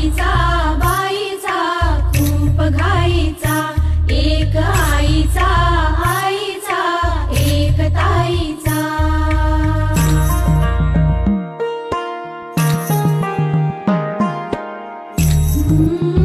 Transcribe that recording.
आईचा बाईचा खूप घाईचा एक आईचा आईचा एक ताईचा mm -hmm.